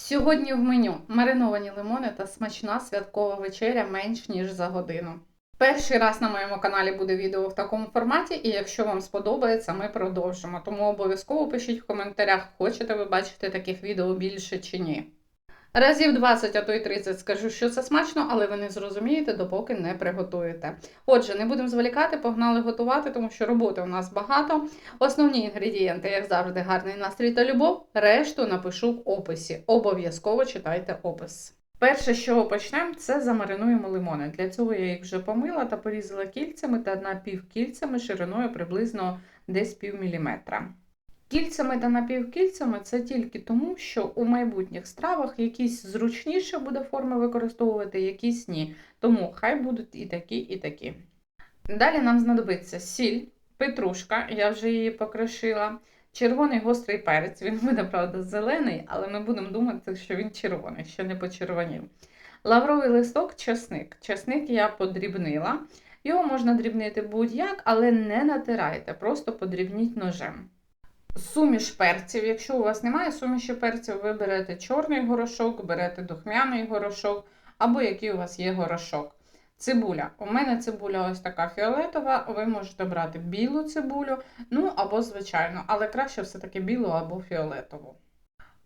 Сьогодні в меню мариновані лимони та смачна святкова вечеря менш ніж за годину. Перший раз на моєму каналі буде відео в такому форматі, і якщо вам сподобається, ми продовжимо. Тому обов'язково пишіть в коментарях, хочете ви бачити таких відео більше чи ні. Разів 20, а то й 30 скажу, що це смачно, але ви не зрозумієте, допоки не приготуєте. Отже, не будемо зволікати, погнали готувати, тому що роботи у нас багато. Основні інгредієнти, як завжди, гарний настрій та любов. Решту напишу в описі. Обов'язково читайте опис. Перше, чого почнемо, це замаринуємо лимони. Для цього я їх вже помила та порізала кільцями та напівкільцями шириною приблизно десь пів міліметра. Кільцями та напівкільцями це тільки тому, що у майбутніх стравах якісь зручніше буде форми використовувати, якісь ні. Тому хай будуть і такі, і такі. Далі нам знадобиться сіль, петрушка, я вже її покришила. Червоний гострий перець, він буде, правда, зелений, але ми будемо думати, що він червоний, ще не почервонів. Лавровий листок, чесник. Чесник я подрібнила. Його можна дрібнити будь-як, але не натирайте, просто подрібніть ножем. Суміш перців. Якщо у вас немає суміші перців, ви берете чорний горошок, берете духмяний горошок або який у вас є горошок. Цибуля. У мене цибуля ось така фіолетова, ви можете брати білу цибулю, ну або звичайно, але краще все-таки білу або фіолетову.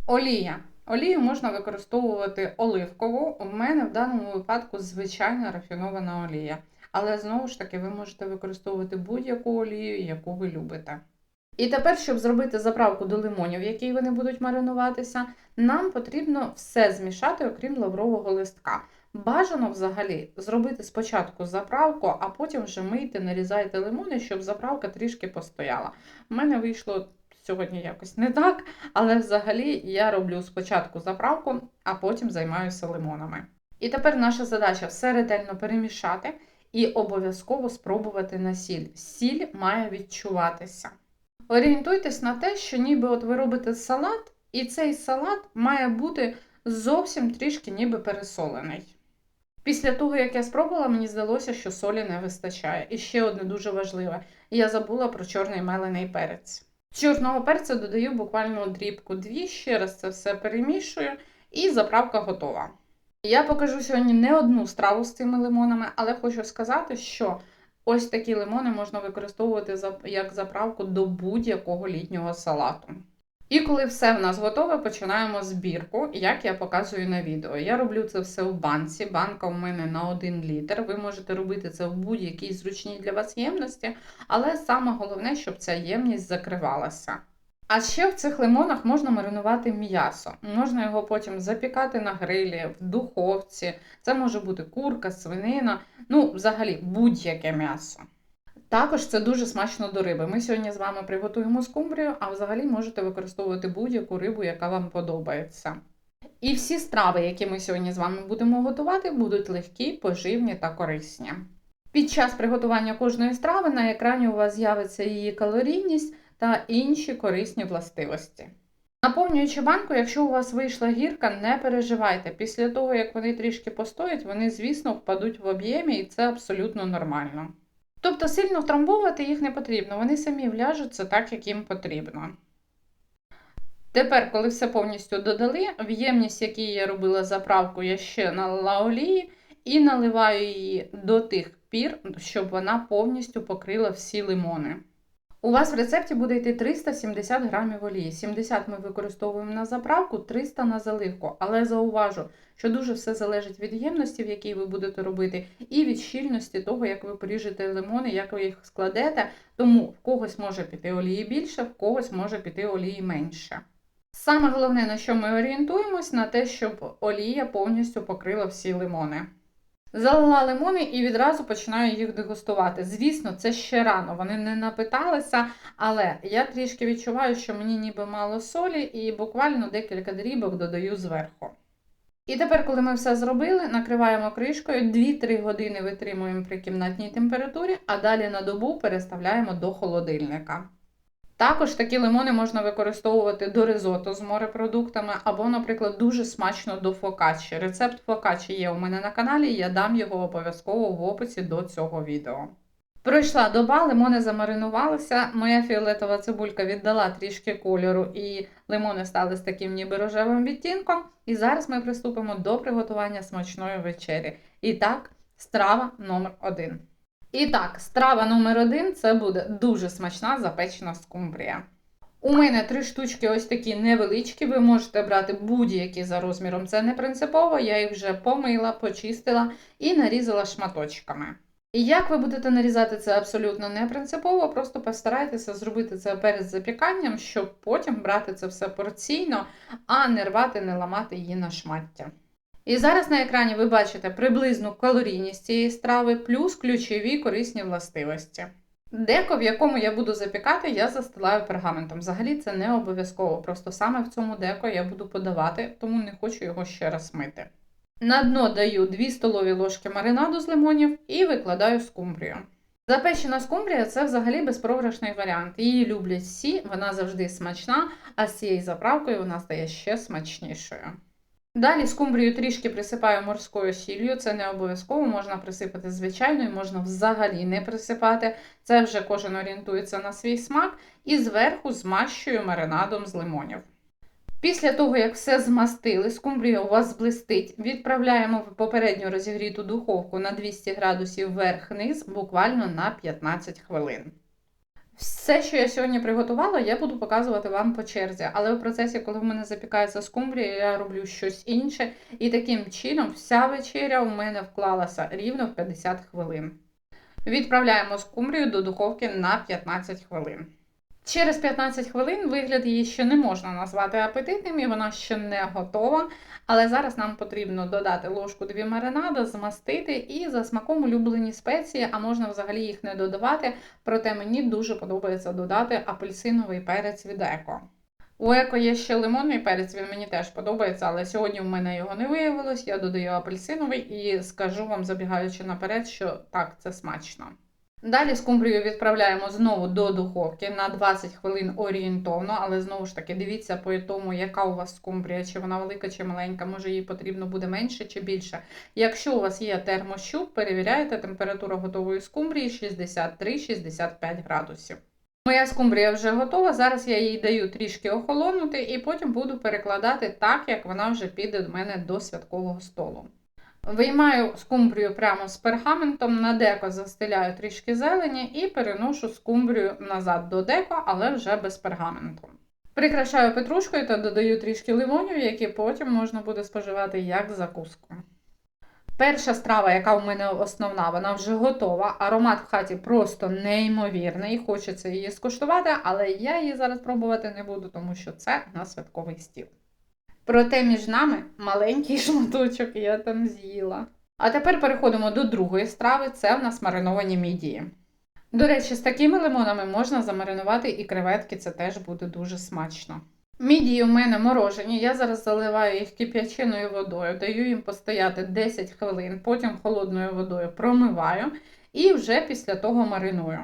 Олія. Олію можна використовувати оливкову. У мене в даному випадку звичайна рафінована олія. Але знову ж таки, ви можете використовувати будь-яку олію, яку ви любите. І тепер, щоб зробити заправку до лимонів, в якій вони будуть маринуватися, нам потрібно все змішати, окрім лаврового листка. Бажано взагалі зробити спочатку заправку, а потім вже мийте, нарізайте лимони, щоб заправка трішки постояла. У мене вийшло сьогодні якось не так, але взагалі я роблю спочатку заправку, а потім займаюся лимонами. І тепер наша задача все ретельно перемішати і обов'язково спробувати на сіль. Сіль має відчуватися. Орієнтуйтесь на те, що ніби от ви робите салат, і цей салат має бути зовсім трішки ніби пересолений. Після того, як я спробувала, мені здалося, що солі не вистачає. І ще одне дуже важливе: я забула про чорний мелений перець. Чорного перця додаю буквально дрібку дві, ще раз це все перемішую, і заправка готова. Я покажу сьогодні не одну страву з цими лимонами, але хочу сказати, що ось такі лимони можна використовувати як заправку до будь-якого літнього салату. І коли все в нас готове, починаємо збірку, як я показую на відео. Я роблю це все в банці. Банка у мене на 1 літр. Ви можете робити це в будь-якій зручній для вас ємності, але саме головне, щоб ця ємність закривалася. А ще в цих лимонах можна маринувати м'ясо. Можна його потім запікати на грилі, в духовці. Це може бути курка, свинина, ну, взагалі будь-яке м'ясо. Також це дуже смачно до риби. Ми сьогодні з вами приготуємо скумбрію, а взагалі можете використовувати будь-яку рибу, яка вам подобається. І всі страви, які ми сьогодні з вами будемо готувати, будуть легкі, поживні та корисні. Під час приготування кожної страви на екрані у вас з'явиться її калорійність та інші корисні властивості. Наповнюючи банку, якщо у вас вийшла гірка, не переживайте. Після того, як вони трішки постоять, вони, звісно, впадуть в об'ємі, і це абсолютно нормально. Тобто сильно втрамбовувати їх не потрібно, вони самі вляжуться так, як їм потрібно. Тепер, коли все повністю додали, в ємність, якій я робила заправку, я ще налила олії і наливаю її до тих пір, щоб вона повністю покрила всі лимони. У вас в рецепті буде йти 370 грамів олії. 70 ми використовуємо на заправку, 300 на заливку. Але зауважу, що дуже все залежить від ємності, в якій ви будете робити, і від щільності того, як ви поріжете лимони, як ви їх складете. Тому в когось може піти олії більше, в когось може піти олії менше. Саме головне, на що ми орієнтуємось, на те, щоб олія повністю покрила всі лимони. Залила лимони і відразу починаю їх дегустувати. Звісно, це ще рано, вони не напиталися, але я трішки відчуваю, що мені ніби мало солі, і буквально декілька дрібок додаю зверху. І тепер, коли ми все зробили, накриваємо кришкою, 2-3 години витримуємо при кімнатній температурі, а далі на добу переставляємо до холодильника. Також такі лимони можна використовувати до ризотто з морепродуктами, або, наприклад, дуже смачно до фокачі. Рецепт фокачі є у мене на каналі, я дам його обов'язково в описі до цього відео. Пройшла доба, лимони замаринувалися. Моя фіолетова цибулька віддала трішки кольору, і лимони стали з таким ніби рожевим відтінком. І зараз ми приступимо до приготування смачної вечері. І так, страва номер один. І так, страва номер один це буде дуже смачна запечена скумбрія. У мене три штучки ось такі невеличкі. Ви можете брати будь-які за розміром. Це не принципово. Я їх вже помила, почистила і нарізала шматочками. І як ви будете нарізати це абсолютно не принципово, просто постарайтеся зробити це перед запіканням, щоб потім брати це все порційно, а не рвати, не ламати її на шмаття. І зараз на екрані ви бачите приблизну калорійність цієї страви плюс ключові корисні властивості. Деко, в якому я буду запікати, я застилаю пергаментом. Взагалі це не обов'язково, просто саме в цьому деко я буду подавати, тому не хочу його ще раз мити. На дно даю 2 столові ложки маринаду з лимонів і викладаю скумбрію. Запечена скумбрія це взагалі безпрограшний варіант. Її люблять всі, вона завжди смачна, а з цією заправкою вона стає ще смачнішою. Далі скумбрію трішки присипаю морською сіллю, це не обов'язково, можна присипати звичайною, можна взагалі не присипати. Це вже кожен орієнтується на свій смак. І зверху змащую маринадом з лимонів. Після того, як все змастили, скумбрія у вас блистить, відправляємо в попередньо розігріту духовку на 200 градусів вверх-низ буквально на 15 хвилин. Все, що я сьогодні приготувала, я буду показувати вам по черзі, але в процесі, коли в мене запікається скумбрія, я роблю щось інше, і таким чином вся вечеря у мене вклалася рівно в 50 хвилин. Відправляємо скумбрію до духовки на 15 хвилин. Через 15 хвилин вигляд її ще не можна назвати апетитним, і вона ще не готова. Але зараз нам потрібно додати ложку дві маринада, змастити і за смаком улюблені спеції, а можна взагалі їх не додавати. Проте мені дуже подобається додати апельсиновий перець від еко. У еко є ще лимонний перець, він мені теж подобається, але сьогодні в мене його не виявилось. Я додаю апельсиновий і скажу вам, забігаючи наперед, що так, це смачно. Далі скумбрію відправляємо знову до духовки на 20 хвилин орієнтовно, але знову ж таки дивіться по тому, яка у вас скумбрія, чи вона велика, чи маленька, може їй потрібно буде менше чи більше. Якщо у вас є термощуп, перевіряєте температуру готової скумбрії 63-65 градусів. Моя скумбрія вже готова. Зараз я їй даю трішки охолонути і потім буду перекладати так, як вона вже піде до мене до святкового столу. Виймаю скумбрію прямо з пергаментом, на деко застеляю трішки зелені і переношу скумбрію назад до деко, але вже без пергаменту. Прикрашаю петрушкою та додаю трішки лимонів, які потім можна буде споживати як закуску. Перша страва, яка у мене основна, вона вже готова. Аромат в хаті просто неймовірний. Хочеться її скуштувати, але я її зараз пробувати не буду, тому що це на святковий стіл. Проте між нами маленький шматочок я там з'їла. А тепер переходимо до другої страви це в нас мариновані мідії. До речі, з такими лимонами можна замаринувати і креветки, це теж буде дуже смачно. Мідії у мене морожені, я зараз заливаю їх кип'яченою водою, даю їм постояти 10 хвилин, потім холодною водою промиваю і вже після того мариную.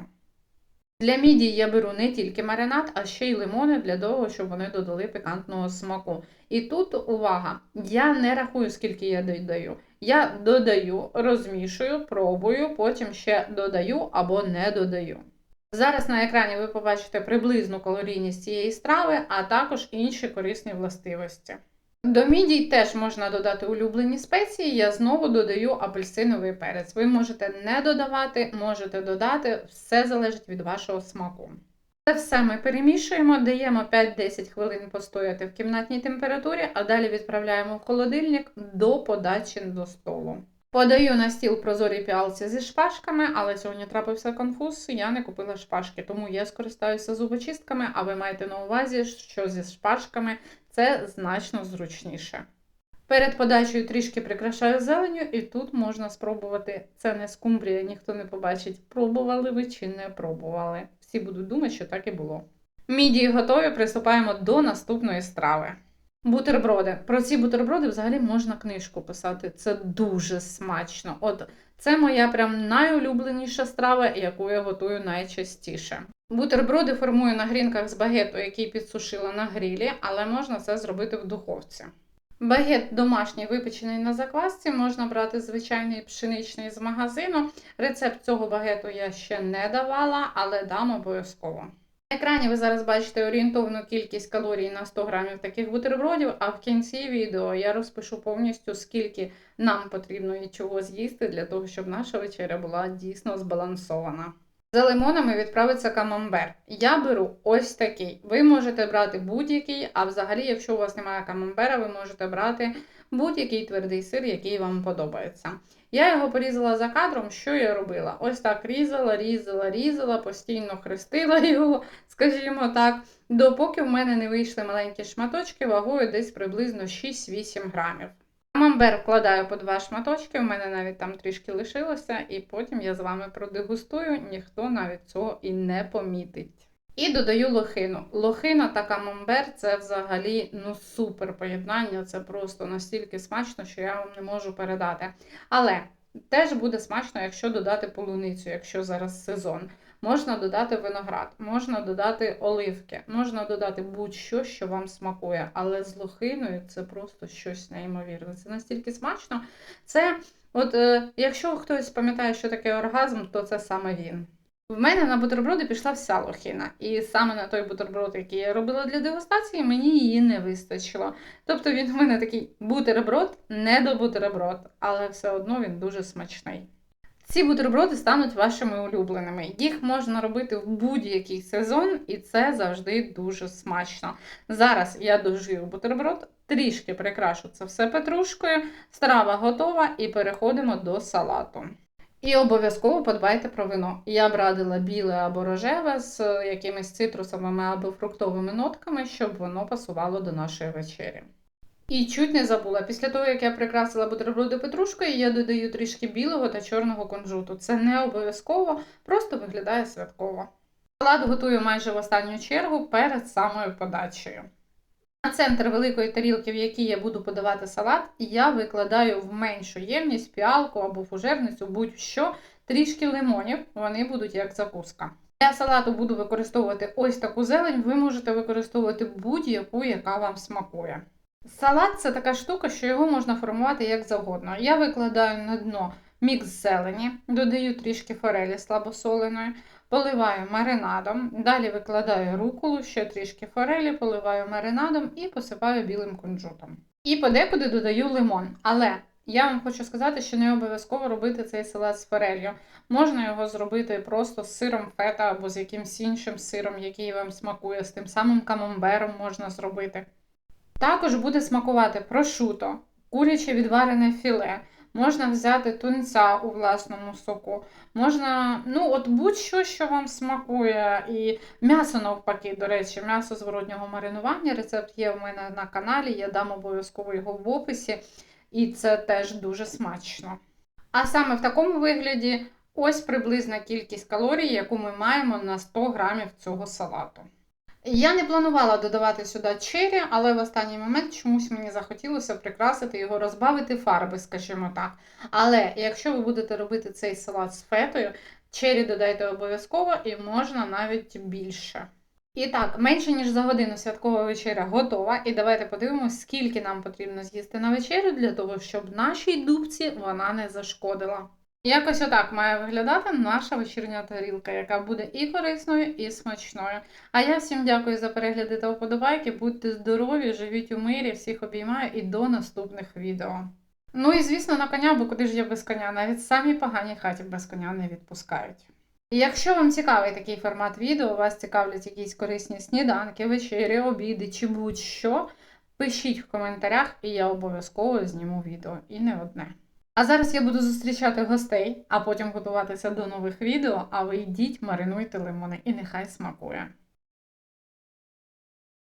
Для мідії я беру не тільки маринад, а ще й лимони для того, щоб вони додали пікантного смаку. І тут увага! Я не рахую, скільки я додаю. Я додаю, розмішую, пробую, потім ще додаю або не додаю. Зараз на екрані ви побачите приблизну калорійність цієї страви, а також інші корисні властивості. До мідій теж можна додати улюблені спеції, я знову додаю апельсиновий перець. Ви можете не додавати, можете додати, все залежить від вашого смаку. Це все ми перемішуємо, даємо 5-10 хвилин постояти в кімнатній температурі, а далі відправляємо в холодильник до подачі до столу. Подаю на стіл прозорій піалці зі шпажками, але сьогодні трапився конфуз, я не купила шпажки, тому я скористаюся зубочистками, а ви маєте на увазі, що зі шпажками це значно зручніше. Перед подачею трішки прикрашаю зеленю, і тут можна спробувати. Це не скумбрія, ніхто не побачить, пробували ви чи не пробували. Всі будуть думати, що так і було. Мідії готові, приступаємо до наступної страви. Бутерброди. Про ці бутерброди взагалі можна книжку писати. Це дуже смачно. От це моя прям найулюбленіша страва, яку я готую найчастіше. Бутерброди формую на грінках з багету, який підсушила на грілі, але можна це зробити в духовці. Багет домашній випечений на заквасці можна брати звичайний пшеничний з магазину. Рецепт цього багету я ще не давала, але дам обов'язково. На екрані ви зараз бачите орієнтовну кількість калорій на 100 грамів таких бутербродів, а в кінці відео я розпишу повністю, скільки нам потрібно і чого з'їсти для того, щоб наша вечеря була дійсно збалансована. За лимонами відправиться камамбер. Я беру ось такий. Ви можете брати будь-який, а взагалі, якщо у вас немає камамбера, ви можете брати будь-який твердий сир, який вам подобається. Я його порізала за кадром. Що я робила? Ось так різала, різала, різала, постійно хрестила його, скажімо так, допоки в мене не вийшли маленькі шматочки вагою десь приблизно 6-8 грамів. Камамбер вкладаю по два шматочки, в мене навіть там трішки лишилося, і потім я з вами продегустую, ніхто навіть цього і не помітить. І додаю лохину. Лохина та камамбер це взагалі ну супер поєднання. Це просто настільки смачно, що я вам не можу передати. Але теж буде смачно, якщо додати полуницю, якщо зараз сезон. Можна додати виноград, можна додати оливки, можна додати будь-що, що вам смакує. Але з лохиною це просто щось неймовірне. Це настільки смачно. Це, от, е, якщо хтось пам'ятає, що таке оргазм, то це саме він. В мене на бутерброди пішла вся лохина, і саме на той бутерброд, який я робила для дегустації, мені її не вистачило. Тобто він в мене такий бутерброд, не до бутерброд, але все одно він дуже смачний. Ці бутерброди стануть вашими улюбленими. Їх можна робити в будь-який сезон, і це завжди дуже смачно. Зараз я дожую бутерброд, трішки прикрашу це все петрушкою, страва готова, і переходимо до салату. І обов'язково подбайте про вино. Я б радила біле або рожеве з якимись цитрусовими або фруктовими нотками, щоб воно пасувало до нашої вечері. І чуть не забула, після того, як я прикрасила бутерброди петрушкою, я додаю трішки білого та чорного кунжуту. Це не обов'язково, просто виглядає святково. Салат готую майже в останню чергу перед самою подачею. На центр великої тарілки, в якій я буду подавати салат, я викладаю в меншу ємність піалку або фужерницю, будь-що, трішки лимонів, вони будуть як закуска. Для салату буду використовувати ось таку зелень, ви можете використовувати будь-яку, яка вам смакує. Салат це така штука, що його можна формувати як завгодно. Я викладаю на дно мікс зелені, додаю трішки форелі слабосоленої, поливаю маринадом, далі викладаю руколу, ще трішки форелі, поливаю маринадом і посипаю білим кунжутом. І подекуди додаю лимон. Але я вам хочу сказати, що не обов'язково робити цей салат з форелью. Можна його зробити просто з сиром фета або з якимсь іншим сиром, який вам смакує, з тим самим камамбером можна зробити. Також буде смакувати прошуто, куряче відварене філе. Можна взяти тунця у власному соку. Можна, ну, от будь-що, що вам смакує. І м'ясо навпаки, до речі, м'ясо зворотнього маринування. Рецепт є в мене на каналі, я дам обов'язково його в описі, і це теж дуже смачно. А саме в такому вигляді ось приблизна кількість калорій, яку ми маємо на 100 грамів цього салату. Я не планувала додавати сюди чері, але в останній момент чомусь мені захотілося прикрасити його, розбавити фарби, скажімо так. Але якщо ви будете робити цей салат з фетою, чері додайте обов'язково і можна навіть більше. І так, менше ніж за годину святкова вечеря готова. І давайте подивимося, скільки нам потрібно з'їсти на вечерю для того, щоб нашій дубці вона не зашкодила. Якось отак має виглядати наша вечірня тарілка, яка буде і корисною, і смачною. А я всім дякую за перегляди та вподобайки. Будьте здорові, живіть у мирі, всіх обіймаю і до наступних відео. Ну і звісно, на коня, бо куди ж я без коня? Навіть самі погані хаті без коня не відпускають. І якщо вам цікавий такий формат відео, вас цікавлять якісь корисні сніданки, вечері, обіди чи будь-що, пишіть в коментарях, і я обов'язково зніму відео. І не одне. А зараз я буду зустрічати гостей, а потім готуватися до нових відео. А ви йдіть, маринуйте лимони і нехай смакує.